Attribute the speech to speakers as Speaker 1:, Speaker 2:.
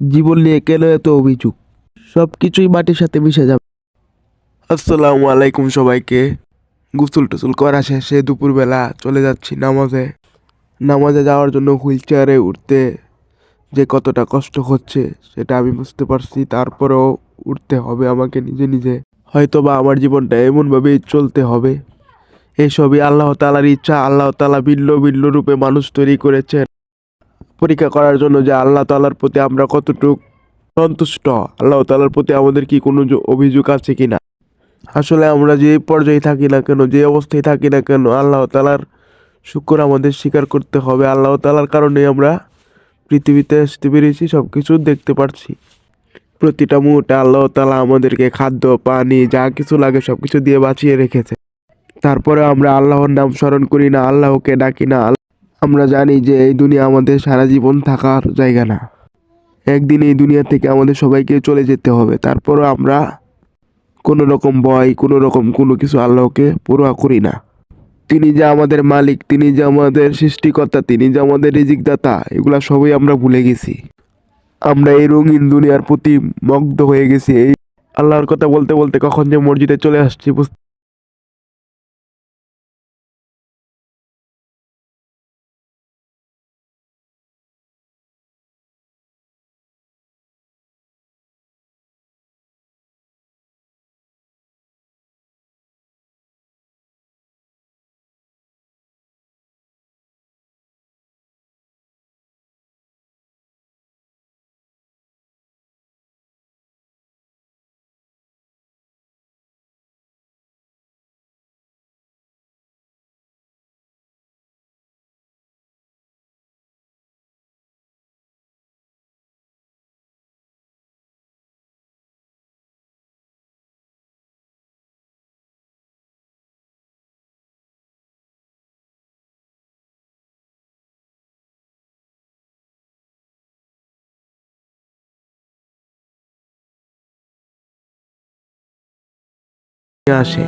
Speaker 1: জীবন নিয়ে কেন এত অভিযোগ? সব কিছুই মাটির সাথে মিশে যাবে। আসসালামু আলাইকুম সবাইকে। গোসল টুসুল করা শেষে দুপুরবেলা চলে যাচ্ছি নামাজে। নামাজে যাওয়ার জন্য হুইল চেয়ারে উঠতে যে কতটা কষ্ট হচ্ছে, সেটা আমি বুঝতে পারছি। তারপরেও উঠতে হবে আমাকে নিজে নিজে। হয়তো বা আমার জীবনটা এমনভাবেই চলতে হবে। এসবই আল্লাহ তালার ইচ্ছা। আল্লাহ তালা ভিন্ন ভিন্ন রূপে মানুষ তৈরি করেছেন। পরীক্ষা করার জন্য যে আল্লাহ তালার প্রতি আমরা কতটুক সন্তুষ্ট? আল্লাহ তালার প্রতি আমাদের কি কোনো অভিযোগ আছে কি না? আসলে আমরা যে পর্যায়ে থাকি না কেন, যে অবস্থায় থাকি না কেন, আল্লাহ তালার শুক্র আমাদের স্বীকার করতে হবে। আল্লাহ তালার কারণে আমরা পৃথিবীতে আসতে পেরেছি সব কিছু দেখতে পারছি। প্রতিটা মুহূর্তে আল্লাহ তালা আমাদেরকে খাদ্য, পানি, যা কিছু লাগে সব কিছু দিয়ে বাঁচিয়ে রেখেছে। তারপরে আমরা আল্লাহর নাম স্মরণ করি না, আল্লাহকে ডাকি না আমরা জানি যে এই দুনিয়া আমাদের সারা জীবন থাকার জায়গা না। একদিন এই দুনিয়া থেকে আমাদের সবাইকে চলে যেতে হবে। তারপরও আমরা কোনো রকম ভয়, কোনো রকম কোনো কিছু আল্লাহকে পড়ুয়া করি না। তিনি যে আমাদের মালিক, তিনি যে আমাদের সৃষ্টিকর্তা, তিনি যে আমাদের রিজিকদাতা, এগুলা সবই আমরা ভুলে গেছি। আমরা এই রঙিন দুনিয়ার প্রতি মগ্ধ হয়ে গেছি। এই আল্লাহর কথা বলতে বলতে কখন যে মসজিদে চলে আসছি, বুঝতে আসে।